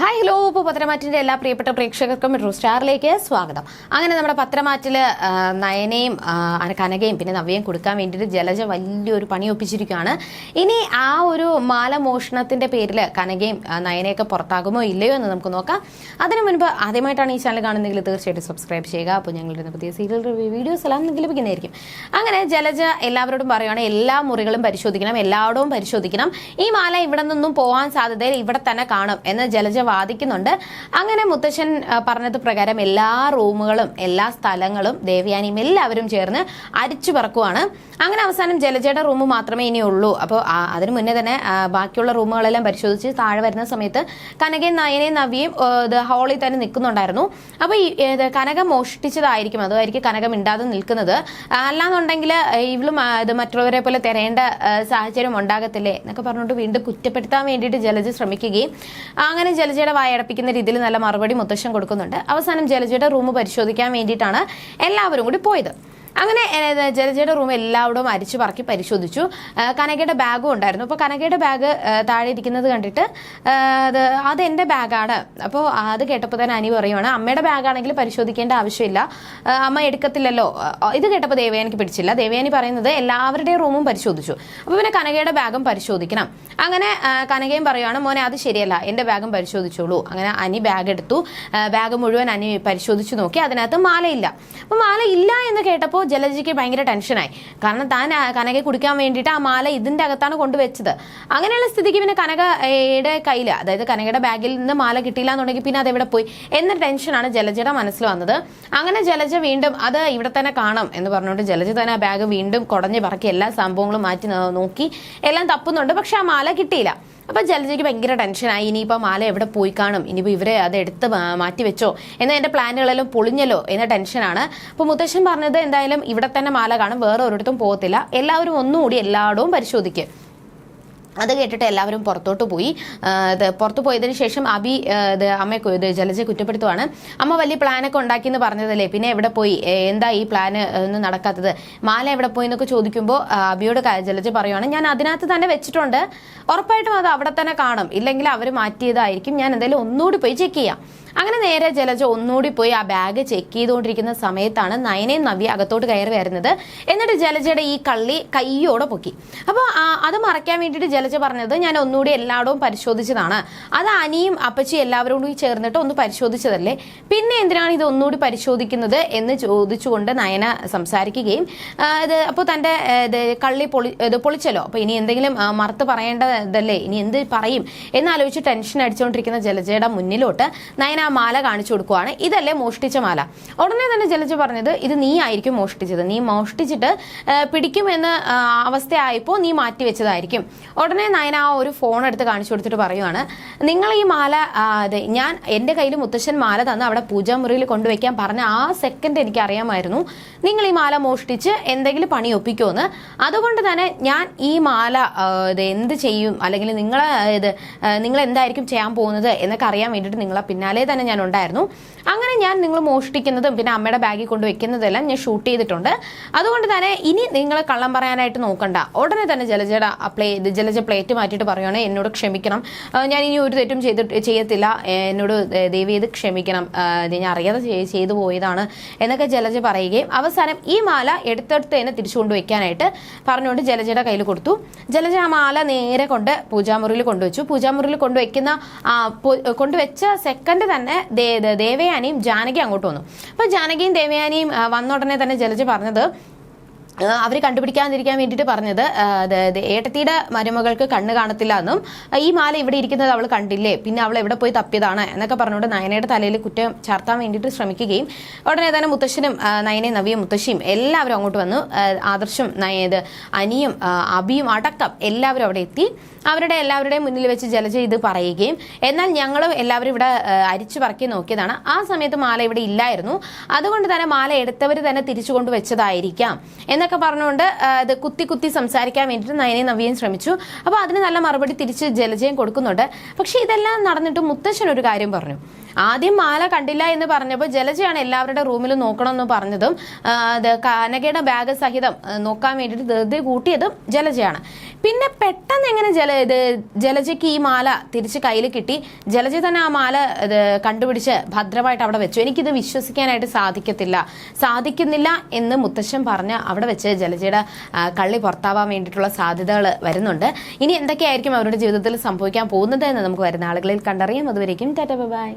Hi hello ഇപ്പോൾ പത്രമാറ്റിന്റെ എല്ലാ പ്രിയപ്പെട്ട പ്രേക്ഷകർക്കും മെട്രോ സ്റ്റാറിലേക്ക് സ്വാഗതം. അങ്ങനെ നമ്മുടെ പത്രമാറ്റിൽ നയനയും കനകയും പിന്നെ നവ്യയും കൊടുക്കാൻ വേണ്ടിയിട്ട് ജലജ വലിയൊരു പണി ഒപ്പിച്ചിരിക്കുകയാണ്. ഇനി ആ ഒരു മാല മോഷണത്തിന്റെ പേരിൽ കനകയും നയനയൊക്കെ പുറത്താകുമോ ഇല്ലയോ എന്ന് നമുക്ക് നോക്കാം. അതിനു മുൻപ് ആദ്യമായിട്ടാണ് ഈ ചാനൽ കാണുന്നതെങ്കിൽ തീർച്ചയായിട്ടും സബ്സ്ക്രൈബ് ചെയ്യുക. അപ്പോൾ ഞങ്ങളുടെ പുതിയ സീരിയൽ റിവ്യൂ വീഡിയോസ് എല്ലാം നിങ്ങൾക്ക് ലഭിക്കുന്നതായിരിക്കും. അങ്ങനെ ജലജ എല്ലാവരോടും പറയുകയാണ് എല്ലാ മുറികളും പരിശോധിക്കണം എല്ലായിടവും പരിശോധിക്കണം. ഈ മാല ഇവിടെ നിന്നും പോകാൻ സാധ്യതയിൽ ഇവിടെ തന്നെ കാണും എന്ന് ജലജ വാദിക്കുന്നുണ്ട്. അങ്ങനെ മുത്തശ്ശൻ പറഞ്ഞത് പ്രകാരം എല്ലാ റൂമുകളും എല്ലാ സ്ഥലങ്ങളും ദേവയാനിയും എല്ലാവരും ചേർന്ന് അരിച്ചു പറക്കുവാണ്. അങ്ങനെ അവസാനം ജലജയുടെ റൂം മാത്രമേ ഇനിയുള്ളൂ അപ്പോൾ അതിനു മുന്നേ തന്നെ ബാക്കിയുള്ള റൂമുകളെല്ലാം പരിശോധിച്ച് താഴെ വരുന്ന സമയത്ത് കനകയും നയനയും നവിയും ഹോളിൽ തന്നെ നിൽക്കുന്നുണ്ടായിരുന്നു. അപ്പോൾ ഈ കനക മോഷ്ടിച്ചതായിരിക്കും. അതുമായിരിക്കും കനക മിണ്ടാതെ നിൽക്കുന്നത്. അല്ലാന്നുണ്ടെങ്കിൽ ഇവളും ഇത് മറ്റുള്ളവരെ പോലെ തിരയേണ്ട സാഹചര്യം ഉണ്ടാകത്തില്ലേ എന്നൊക്കെ പറഞ്ഞുകൊണ്ട് വീണ്ടും കുറ്റപ്പെടുത്താൻ വേണ്ടിയിട്ട് ജലജ ശ്രമിക്കുകയും അങ്ങനെ ജലജയുടെ വായടപ്പിക്കുന്ന രീതിയിൽ നല്ല മറുപടി മുത്തശ്ശൻ കൊടുക്കുന്നുണ്ട്. അവസാനം ജലജയുടെ റൂം പരിശോധിക്കാൻ വേണ്ടിയിട്ടാണ് എല്ലാവരും കൂടി പോയത്. അങ്ങനെ ജലജയുടെ റൂം എല്ലായിടവും അരിച്ചു പറക്കി പരിശോധിച്ചു. കനകയുടെ ബാഗും ഉണ്ടായിരുന്നു. അപ്പോൾ കനകയുടെ ബാഗ് താഴെ ഇരിക്കുന്നത് കണ്ടിട്ട് അത് അത് എന്റെ ബാഗാണ് അപ്പോൾ അത് കേട്ടപ്പോൾ തന്നെ അനി പറയുവാണ് അമ്മയുടെ ബാഗാണെങ്കിൽ പരിശോധിക്കേണ്ട ആവശ്യമില്ല. അമ്മ എടുക്കത്തില്ലല്ലോ. ഇത് കേട്ടപ്പോൾ ദേവയാനിക്ക് പിടിച്ചില്ല. ദേവയാനി പറയുന്നത് എല്ലാവരുടെയും റൂമും പരിശോധിച്ചു. അപ്പോൾ പിന്നെ കനകയുടെ ബാഗും പരിശോധിക്കണം. അങ്ങനെ കനകയും പറയുവാണ് മോനെ അത് ശരിയല്ല. എന്റെ ബാഗും പരിശോധിച്ചോളൂ. അങ്ങനെ അനി ബാഗ് എടുത്തു. ബാഗ് മുഴുവൻ അനി പരിശോധിച്ചു നോക്കി. അതിനകത്ത് മാലയില്ല. അപ്പോൾ മാല ഇല്ല എന്ന് കേട്ടപ്പോൾ ജലജയ്ക്ക് ഭയങ്കര ടെൻഷനായി കാരണം താൻ കനകയെ കുടിക്കാൻ വേണ്ടിയിട്ട് ആ മാല ഇതിന്റെ അകത്താണ് കൊണ്ടുവച്ചത്. അങ്ങനെയുള്ള സ്ഥിതിക്ക് പിന്നെ കനകയുടെ കയ്യിൽ അതായത് കനകയുടെ ബാഗിൽ നിന്ന് മാല കിട്ടിയില്ല എന്നുണ്ടെങ്കിൽ പിന്നെ അതെവിടെ പോയി? എന്ന ടെൻഷനാണ് ജലജയുടെ മനസ്സിൽ വന്നത്. അങ്ങനെ ജലജ വീണ്ടും അത് ഇവിടെ തന്നെ കാണാം എന്ന് പറഞ്ഞുകൊണ്ട് ജലജ തന്നെ ആ ബാഗ് വീണ്ടും കുടഞ്ഞ് പറക്കി എല്ലാ സംഭവങ്ങളും മാറ്റി നോക്കി. എല്ലാം തപ്പുന്നുണ്ട്. പക്ഷെ ആ മാല കിട്ടിയില്ല. അപ്പൊ ജലജയ്ക്ക് ഭയങ്കര ടെൻഷനായി ഇനിയിപ്പോൾ മാല എവിടെ പോയി കാണും? ഇനിയിപ്പോൾ ഇവരെ അത് എടുത്ത് മാറ്റി വെച്ചോ? എന്നാൽ എന്റെ പ്ലാനുകളെല്ലാം പൊളിഞ്ഞല്ലോ എന്ന ടെൻഷനാണ്. അപ്പോൾ മുത്തശ്ശൻ പറഞ്ഞത് എന്തായാലും ഇവിടെ തന്നെ മാല കാണും വേറെ ഒരിടത്തും പോകത്തില്ല. എല്ലാവരും ഒന്നുകൂടി എല്ലായിടവും പരിശോധിക്കുക അത് കേട്ടിട്ട് എല്ലാവരും പുറത്തോട്ട് പോയി. പുറത്തു പോയതിനു ശേഷം അബി ഇത് അമ്മയെ ഇത് ജലജയെ കുറ്റപ്പെടുത്തുവാണ്. അമ്മ വലിയ പ്ലാനൊക്കെ ഉണ്ടാക്കിയെന്ന് പറഞ്ഞതല്ലേ? പിന്നെ എവിടെ പോയി? എന്താ ഈ പ്ലാന് ഒന്നും നടക്കാത്തത്? മാല എവിടെ പോയി എന്നൊക്കെ ചോദിക്കുമ്പോൾ അബിയോട് ജലജ പറയുവാണ് ഞാൻ അതിനകത്ത് തന്നെ വെച്ചിട്ടുണ്ട്. ഉറപ്പായിട്ടും അത് അവിടെ തന്നെ കാണും. ഇല്ലെങ്കിൽ അവർ മാറ്റിയതായിരിക്കും. ഞാൻ എന്തായാലും ഒന്നുകൂടി പോയി ചെക്ക് ചെയ്യാം. അങ്ങനെ നേരെ ജലജ ഒന്നുകൂടി പോയി ആ ബാഗ് ചെക്ക് ചെയ്തുകൊണ്ടിരിക്കുന്ന സമയത്താണ് നയനയും നവ്യ അകത്തോട്ട് കയറി വരുന്നത്. എന്നിട്ട് ജലജയുടെ ഈ കള്ളി കയ്യോടെ പൊക്കി. അപ്പോൾ അത് മറയ്ക്കാൻ വേണ്ടിയിട്ട് ജലജ പറഞ്ഞത് ഞാൻ ഒന്നുകൂടി എല്ലായിടവും പരിശോധിച്ചതാണ്. അത് അനിയും അപ്പച്ചി എല്ലാവരും കൂടി ചേർന്നിട്ട് ഒന്ന് പരിശോധിച്ചതല്ലേ? പിന്നെ എന്തിനാണ് ഇത് ഒന്നുകൂടി പരിശോധിക്കുന്നത് എന്ന് ചോദിച്ചുകൊണ്ട് നയന സംസാരിക്കുകയും ഇത് അപ്പോൾ തന്റെ ഇത് കള്ളി പൊളി ഇത് പൊളിച്ചല്ലോ. അപ്പോൾ ഇനി എന്തെങ്കിലും മറുത്ത് പറയേണ്ടതല്ലേ? ഇനി എന്ത് പറയും? എന്നാലോചിച്ച് ടെൻഷൻ അടിച്ചുകൊണ്ടിരിക്കുന്ന ജലജയുടെ മുന്നിലോട്ട് നയന ആ മാല കാണിച്ചു കൊടുക്കുവാണ്. ഇതല്ലേ മോഷ്ടിച്ച മാല. ഉടനെ തന്നെ ജലജ പറഞ്ഞത് ഇത് നീ ആയിരിക്കും മോഷ്ടിച്ചത്. നീ മോഷ്ടിച്ചിട്ട് പിടിക്കുമെന്ന അവസ്ഥയായപ്പോൾ നീ മാറ്റി വെച്ചതായിരിക്കും. ഉടനെ നയന ആ ഒരു ഫോൺ എടുത്ത് കാണിച്ചു കൊടുത്തിട്ട് പറയുവാണ് നിങ്ങൾ ഈ മാല അതെ ഞാൻ എന്റെ കയ്യിൽ മുത്തശ്ശൻ മാല തന്ന് അവിടെ പൂജാമുറിയിൽ കൊണ്ടുവയ്ക്കാൻ പറഞ്ഞ ആ സെക്കൻഡ് എനിക്ക് അറിയാമായിരുന്നു. നിങ്ങൾ ഈ മാല മോഷ്ടിച്ച് എന്തെങ്കിലും പണി ഒപ്പിക്കുമെന്ന് അതുകൊണ്ട് തന്നെ ഞാൻ ഈ മാല ഇത് എന്ത് ചെയ്യും? അല്ലെങ്കിൽ നിങ്ങൾ ഇത് നിങ്ങൾ എന്തായിരിക്കും ചെയ്യാൻ പോകുന്നത്? എന്നൊക്കെ അറിയാൻ വേണ്ടിയിട്ട് നിങ്ങളെ പിന്നാലെ തന്നെ ഞാൻ ഉണ്ടായിരുന്നു. അങ്ങനെ ഞാൻ നിങ്ങൾ മോഷ്ടിക്കുന്നതും പിന്നെ അമ്മയുടെ ബാഗിൽ കൊണ്ട് വെക്കുന്നതെല്ലാം ഞാൻ ഷൂട്ട് ചെയ്തിട്ടുണ്ട്. അതുകൊണ്ട് തന്നെ ഇനി നിങ്ങൾ കള്ളം പറയാനായിട്ട് നോക്കണ്ട. ഉടനെ തന്നെ ജലജട പ്ലേ ജലജ പ്ലേറ്റ് മാറ്റിയിട്ട് പറയുകയാണ് എന്നോട് ക്ഷമിക്കണം. ഞാൻ ഇനി ഒരു തെറ്റും ചെയ്തിട്ട് ചെയ്യത്തില്ല. എന്നോട് ദേവി ഇത് ക്ഷമിക്കണം. ഞാൻ അറിയാതെ ചെയ്- ചെയ്തു പോയതാണ് എന്നൊക്കെ ജലജ പറയുകയും അവസാനം ഈ മാല എടുത്തെടുത്ത് തന്നെ തിരിച്ചു കൊണ്ടുവയ്ക്കാനായിട്ട് പറഞ്ഞുകൊണ്ട് ജലജയുടെ കയ്യിൽ കൊടുത്തു. ജലജ ആ മാല നേരെ കൊണ്ട് പൂജാമുറിയിൽ കൊണ്ടുവച്ചു. പൂജാമുറിയിൽ കൊണ്ടുവയ്ക്കുന്ന കൊണ്ടുവച്ച സെക്കൻഡ് തന്നെ ദേ- ദേവയാനിയും ജാനകി അങ്ങോട്ട് വന്നു. അപ്പോൾ ജാനകിയും ദേവയാനിയും വന്ന ഉടനെ തന്നെ ജലജ പറഞ്ഞത് അവർ കണ്ടുപിടിക്കാതിരിക്കാൻ വേണ്ടിയിട്ട് പറഞ്ഞത് ഏട്ടത്തിയുടെ മരുമകൾക്ക് കണ്ണ് കാണത്തില്ല എന്നും ഈ മാല ഇവിടെ ഇരിക്കുന്നത് അവൾ കണ്ടില്ലേ പിന്നെ അവൾ എവിടെ പോയി തപ്പിയതാണ് എന്നൊക്കെ പറഞ്ഞുകൊണ്ട് നയനയുടെ തലയിൽ കുറ്റം ചാർത്താൻ വേണ്ടിയിട്ട് ശ്രമിക്കുകയും ഉടനെ തന്നെ മുത്തശ്ശനും നയനെ നവിയും മുത്തശ്ശിയും എല്ലാവരും അങ്ങോട്ട് വന്നു ആദർശും നയത് അനിയും അബിയും അടക്കം എല്ലാവരും അവിടെ എത്തി അവരുടെ എല്ലാവരുടെയും മുന്നിൽ വെച്ച് ജലജ ഇത് പറയുകയും എന്നാൽ ഞങ്ങളും എല്ലാവരും ഇവിടെ അരിച്ചു പറക്കി നോക്കിയതാണ് ആ സമയത്ത് മാല ഇവിടെ ഇല്ലായിരുന്നു അതുകൊണ്ട് തന്നെ മാല എടുത്തവർ തന്നെ തിരിച്ചു കൊണ്ട് വെച്ചതായിരിക്കാം എന്നൊക്കെ പറഞ്ഞുകൊണ്ട് ഇത് കുത്തി കുത്തി സംസാരിക്കാൻ വേണ്ടിയിട്ട് നയനയും നവ്യയും ശ്രമിച്ചു. അപ്പോൾ അതിന് നല്ല മറുപടി തിരിച്ച് ജലജയം കൊടുക്കുന്നുണ്ട്. പക്ഷേ ഇതെല്ലാം നടന്നിട്ട് മുത്തശ്ശൻ ഒരു കാര്യം പറഞ്ഞു. ആദ്യം മാല കണ്ടില്ല എന്ന് പറഞ്ഞപ്പോൾ ജലജയാണ് എല്ലാവരുടെ റൂമിൽ നോക്കണമെന്ന് പറഞ്ഞതും കനകയുടെ ബാഗ് സഹിതം നോക്കാൻ വേണ്ടിയിട്ട് ധൃതി കൂട്ടിയതും ജലജയാണ്. പിന്നെ പെട്ടെന്ന് എങ്ങനെ ജല ഇത് ജലജയ്ക്ക് ഈ മാല തിരിച്ച് കയ്യിൽ കിട്ടി? ജലജ തന്നെ ആ മാല ഇത് കണ്ടുപിടിച്ച് ഭദ്രമായിട്ട് അവിടെ വെച്ചു. എനിക്കിത് വിശ്വസിക്കാനായിട്ട് സാധിക്കത്തില്ല. സാധിക്കുന്നില്ല എന്ന് മുത്തശ്ശൻ പറഞ്ഞ് അവിടെ വെച്ച് ജലജയുടെ കള്ളി പുറത്താവാൻ വേണ്ടിയിട്ടുള്ള സാധ്യതകൾ വരുന്നുണ്ട്. ഇനി എന്തൊക്കെയായിരിക്കും അവരുടെ ജീവിതത്തിൽ സംഭവിക്കാൻ പോകുന്നത് എന്ന് നമുക്ക് വരുന്ന ആളുകളിൽ കണ്ടറിയാം. അതുവരേക്കും ടാറ്റ ബൈ.